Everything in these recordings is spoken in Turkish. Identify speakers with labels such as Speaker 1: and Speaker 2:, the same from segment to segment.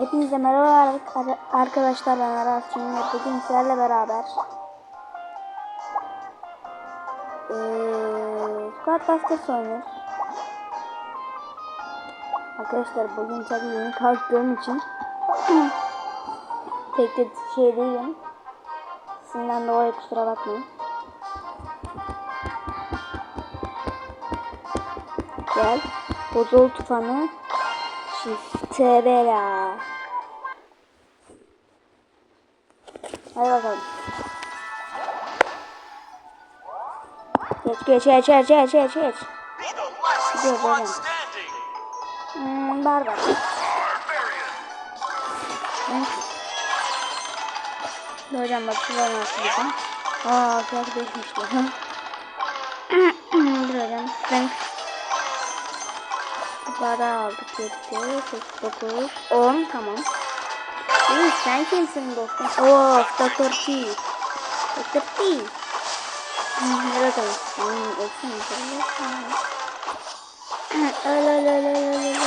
Speaker 1: Hepinize merhaba ar- arkadaşlar ben Aras Cumhur. Bugün sizlerle beraber eee Squad oynuyoruz. Arkadaşlar bugün tabii yeni kalktığım için pek de şey değilim. Sizden dolayı kusura bakmayın. Gel. Bozul tufanı. Çiftebela. Hadi bakalım. Geç geç geç geç geç geç geç. Gidiyor böyle. Hmm, barbar. Dur hocam bak şuraya nasıl gideceğim. Aa fiyat değişmişti. Dur hocam. Ben Para aldık 7, 8, 9, 10 tamam. İyi sen kimsin dostum? Of Doktor T. Doktor T. Nerede bakalım? Hmm, olsun şöyle. Öyle öyle öyle öyle öyle.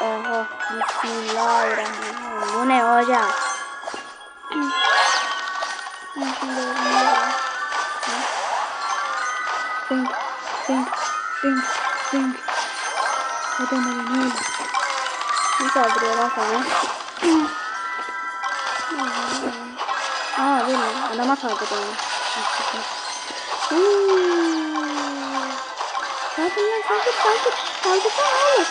Speaker 1: Oho. Bismillahirrahmanirrahim. Bu ne hocam? Think, think, think, think. Hadi ne oldu? Ne saldırıyorlar sana? Aa mi? Adama saldırıyor. Hmm. Saldır lan saldır saldır. Saldırsana oğlum.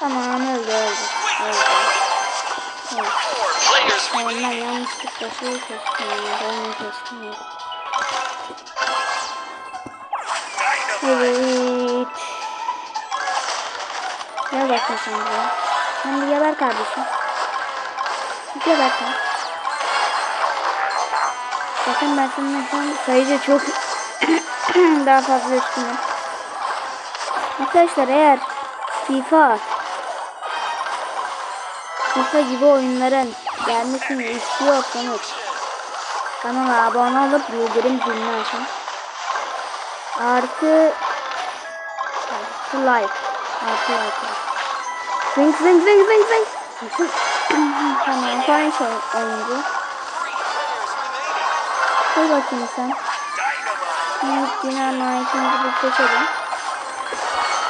Speaker 1: Tamam öldü öldü. Öldü. Tamam ben yanlışlıkla şeyi seçtim. ya, Onu.
Speaker 2: Dynamite.
Speaker 1: Evet. Gel bakayım sen buraya. Sen bir geber kardeşim. Bir geber sen. Bakın ben senin sayıca çok daha fazla üstünüm. Arkadaşlar eğer FIFA FIFA gibi oyunların gelmesini istiyorsanız kanala abone olup bildirim zilini açın. Artı Artı like. Artı like. Zing zing zing zing zing. tamam. Konuş oyuncu. Koy bakayım sen.
Speaker 2: Dynamite.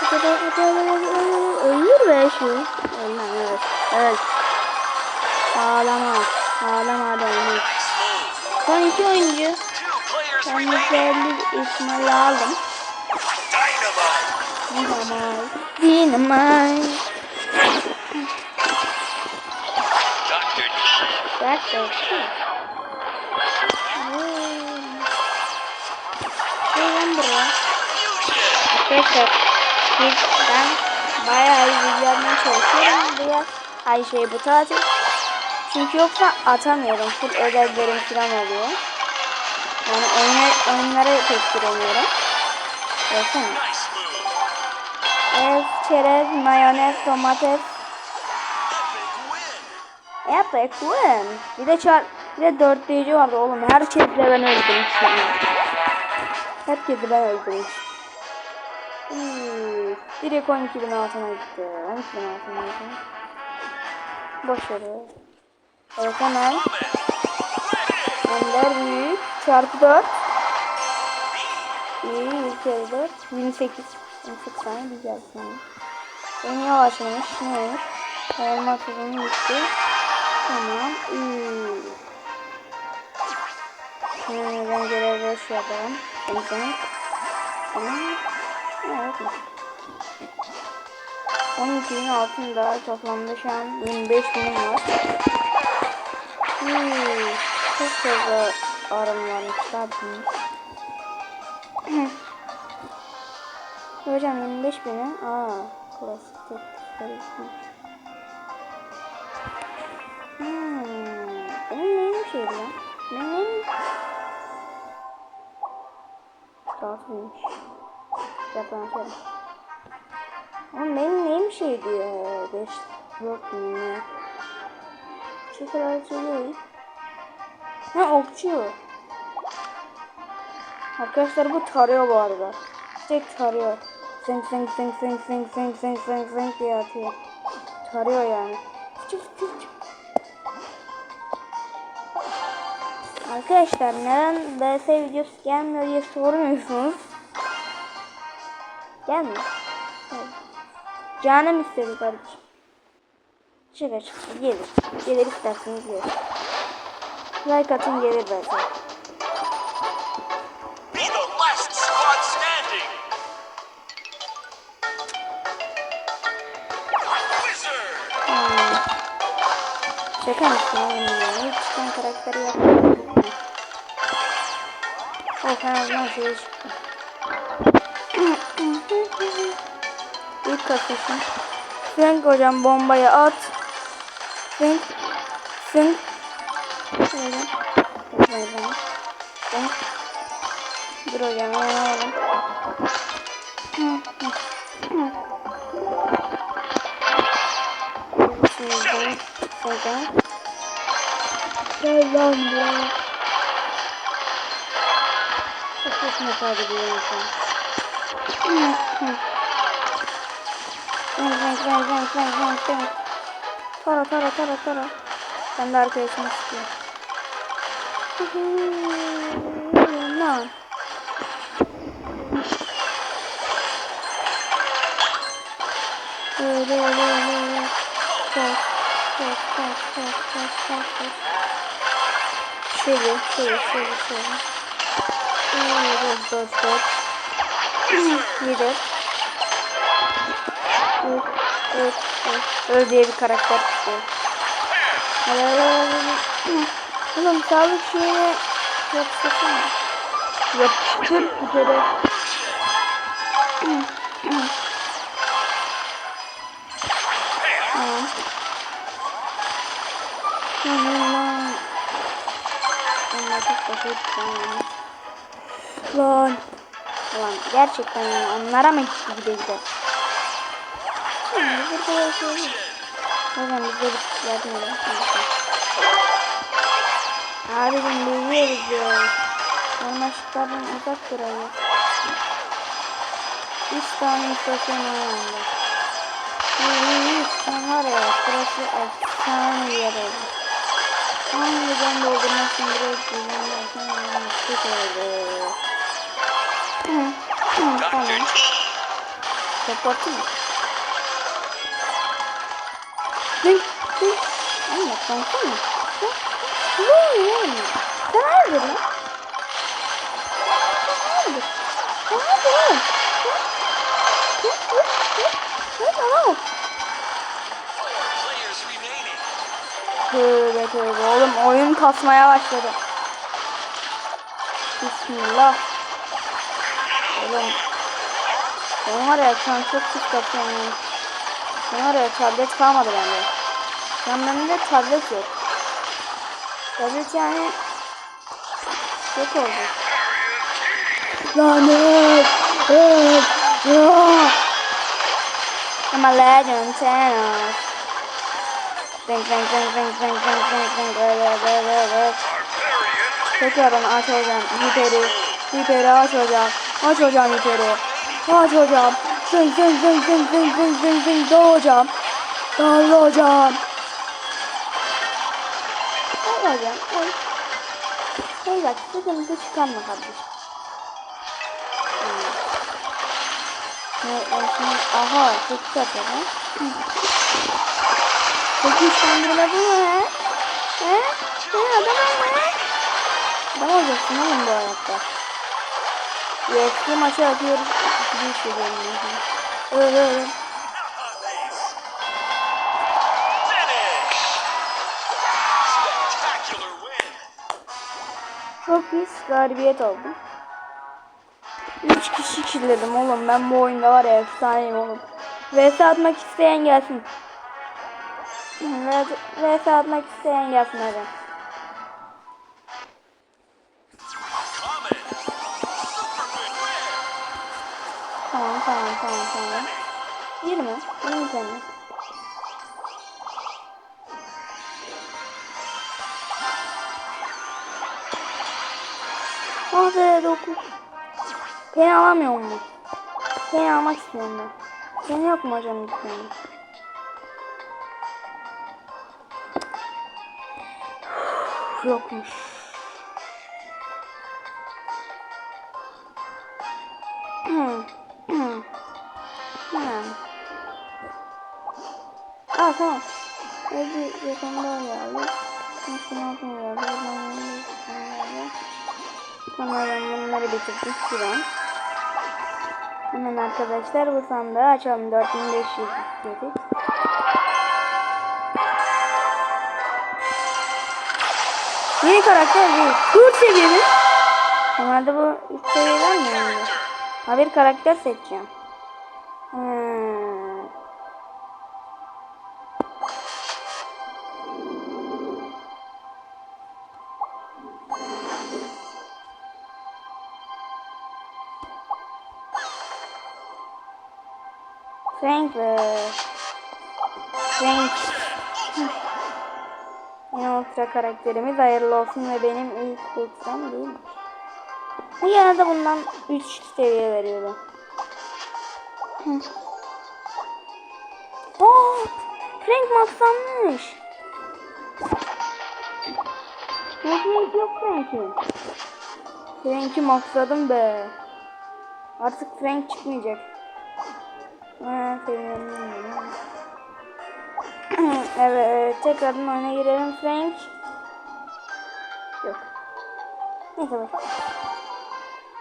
Speaker 1: Hadi hadi hadi hadi hadi. Ölür be şu. Öl lan evet. Öl. Ağlama. Ağlama hadi oynuyor. Son iki oyuncu. Ben güzellik İsmail'i aldım.
Speaker 2: Dynamite. Dr.
Speaker 1: That's okay. Gelin buraya. Arkadaşlar biz ben bayağı iyi yapmaya çalışıyorum diye her şey bu tatil. Çünkü yoksa atamıyorum. Full ödevlerim falan oluyor. Yani oyuna, oyunlara pek giremiyorum. Baksana. Ez, çerez, mayonez, domates.
Speaker 2: Epic win.
Speaker 1: Bir de çar bir de dörtleyici vardı oğlum. Herkesi de ben öldürmüşüm. Herkesi ben öldürmüşüm. Hmm. Direkt 12 bin altına gitti. 12 bin altına gitti. Boş. Evet hemen. Ender büyük. Çarpı 4. İyi. Bir kere 4. 28. 28 tane güzel yani. En yavaşlamış. Ne? Elma tuzunu gitti. Tamam. İyi. Şimdi ben görev 5 yapalım. Şimdi seni. Tamam. Evet. 12 bin altında toplamda şu an 25 binim var. Hmm, çok fazla arım varmış tabii. Hocam 25 bini. Aa, klasik. Hmm, Dağıtılmış. Yapılan şey. Flash. Yok mu ne? Çikolata değil. Ne okçu. Arkadaşlar bu tarıyor bu arada. Tek tarıyor. Zing zing zing zing zing zing zing zing zing diye atıyor. Tarıyor yani. Fıçı fıçı fıçı. Arkadaşlar neden BS videosu gelmiyor diye sormuyorsunuz. Gelmiyor. Evet. Canım istedi kardeşim. Şaka çıktı gelir. Gelir isterseniz gelir. Like atın gelir belki. Hmm. Şaka mısın? Hiç çıkan karakteri yapmadım. Volkan ablam şöyle çıktı. İlk kasasın. Frank hocam bombayı at. Frank. Frank. Şöyle. Şöyle. Frank. Dur hocam. Oynayalım. Şimdi. Hocam. Gel lan buraya. Nasıl hesap ediyor insan? Gel gel gel gel gel gel gel. Tara tara tara tara. Ben de arkaya şunu istiyorum. Lan. Böyle böyle. Çok çok çok çok çok çok. Şöyle şöyle şöyle şöyle. Midir. Öl diye bir karakter çıkıyor. Oğlum sağlık şeyine yapsasın mı? Yapıştır bir kere. Anladık da hep Lan. Lan gerçekten yani onlara mı gitti gide gide? Yani burada da değil. Hocam bizde bir yardım edin. Abicim büyüyoruz ya. Yanlışlıklardan uzak duralım. Üç tane istasyon ayağında. Sen var ya burası efsane bir yer oldu. Hangi ben için buraya gideceğim derken yanlışlık oldu. Hı. Hı, tamam. Kapatayım. Ne? Ne? Anne kanka mı? Ne oluyor? Ne
Speaker 2: oluyor?
Speaker 1: Tövbe tövbe oğlum oyun kasmaya başladı. Bismillah. Oğlum. Ben var ya şu an çok pis kasıyorum ya. Ben var ya tablet kalmadı bende. Şu an bende tablet yok. Tablet yani yok oldu. Lanet. Evet. Ya. I'm a legend, Thanos. Zing zing zing zing zing zing zing zing böyle böyle böyle. Tekrar onu aç hocam. Hiperi. Hiperi aç hocam. Aç hocam yeter o. Aç hocam. Zın zın zın zın zın zın zın zın. Doğru hocam. Doğru hocam. Doğru hocam. Oy. Oy bak sıkıntı çıkarma kardeşim. Hmm. Ne olsun? Aha, çok kötü şey. ha. Peki sandırma bu mu? He? He? Adam ne? Adam olacaksın oğlum bu hayatta. UFC maçı atıyoruz. Bir şey benim. Öyle öyle. Çok pis galibiyet oldum. 3 kişi killedim oğlum. Ben bu oyunda var ya efsaneyim oğlum. VS atmak isteyen gelsin. VS atmak isteyen gelsin hadi. sonra. 20. 20 üzerine. Ah be 9. Beni alamıyor mu? Beni almak istiyorum ben. Beni yok mu? Yokmuş. Hadi yakında geldi. Nasıl yapmıyor? Sonra ben bunları bitirdim şuradan. Hemen arkadaşlar bu sandığı açalım. 4500 istedik. Yeni karakter değil. 4 seviye mi? Normalde bu 3 seviyeden mi yani? Ha bir karakter seçeceğim. Frank ve Frank Yine ultra karakterimiz hayırlı olsun ve benim ilk ultram değil. Bu yana da bundan 3 seviye veriyorum. Hı. Aa, Frank maxlanmış. Frank yok Frank'in. Frank'i maxladım be. Artık Frank çıkmayacak. Evet, tekrardan oyuna girelim Frank. Yok. Neyse bak.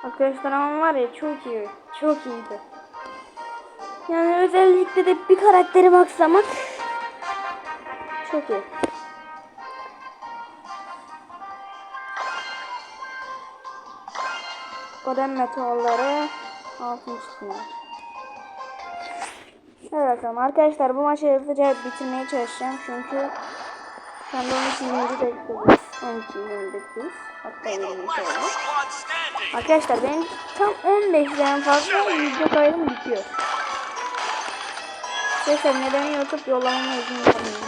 Speaker 1: Arkadaşlar ama var ya çok iyi. Çok iyiydi. Yani özellikle de bir karakteri maksamak çok iyi. Golem meteorları altın çıkmıyor. Evet bakalım arkadaşlar bu maçı hızlıca bitirmeye çalışacağım çünkü şu anda 12 bekliyoruz. 12 bekliyoruz. Hatta 20 oldu.
Speaker 2: Last squad standing.
Speaker 1: Arkadaşlar benim tam 15'den fazla video kaydım bitiyor. Arkadaşlar neden YouTube yollamama izin vermiyor?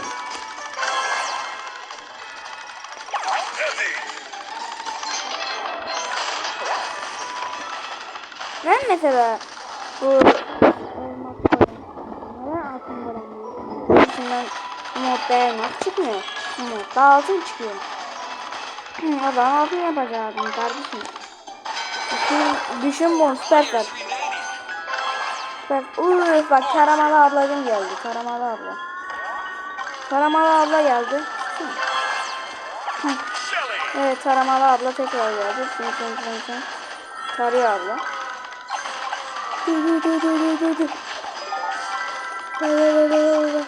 Speaker 1: Ben mesela bu İçinden modda elmas çıkmıyor. Modda altın çıkıyor. o zaman altın yapacaktım kardeşim. Düşün, düşün bunu süper süper. Uf bak Karamalı ablacım geldi. Karamalı abla. Karamalı abla geldi. Evet taramalı abla tekrar geldi. Sın sın sın. Tarıyor abla. Du du du du du du du. La la la la la la.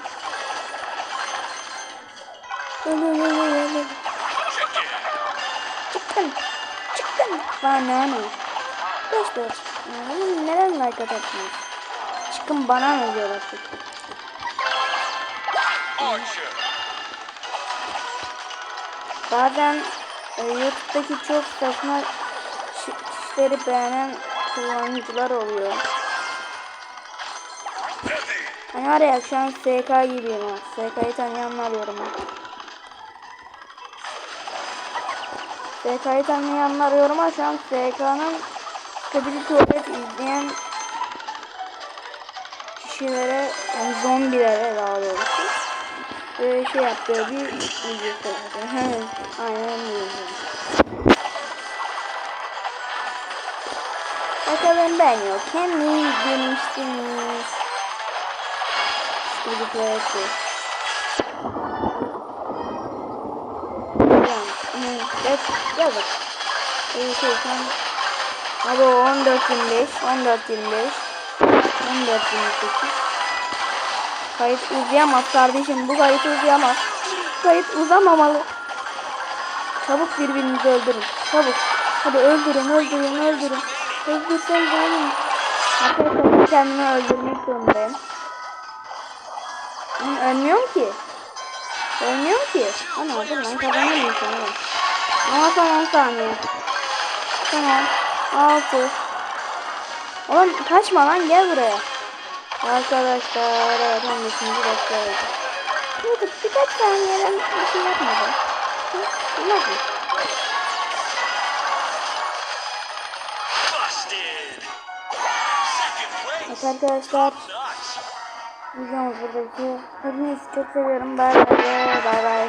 Speaker 1: La la la la la la.
Speaker 2: Chicken.
Speaker 1: Çıktın. Çıktın. Bana ne? Dostlar. Neden like atarsınız? Çıkın bana ne diyorlar çünkü. Bazen e, YouTube'daki çok saçma işleri beğenen kullanıcılar oluyor.
Speaker 2: Heavy.
Speaker 1: Hani var ya şu an SK gibiyim ha. SK'yı tanıyanlar yoruma. SK'yı tanıyanlar yoruma şu an SK'nın Kabili Tuvalet izleyen kişilere yani zombilere daha doğrusu böyle şey yaptığı bir videosu vardı. Aynen öyle. Bakalım ben yokken ne izlemiştiniz? Kabili Tuvalet'i. Yani, evet, gel bak. Ee, şey, sen Abi o 14.25, 14.25, 14.28. Kayıt uzayamaz kardeşim. Bu kayıt uzayamaz. Kayıt uzamamalı. Çabuk birbirinizi öldürün. Çabuk. Hadi öldürün, öldürün, öldürün. Öldürsen de. Arkadaşlar kendimi öldürmek zorundayım. Ben ölmüyorum ki. Ölmüyorum ki. Ana dur lan kazanamıyorum sanırım. Ama son 10 saniye. Tamam. 6 Oğlum kaçma lan gel buraya. Arkadaşlar evet 15. dakika oldu. Burada birkaç saniyeden bir şey yapmadım. Hı.
Speaker 2: Second place.
Speaker 1: Evet arkadaşlar. Videomuz burada bitiyor. Hepinizi çok seviyorum. Bay bay. Bay bay.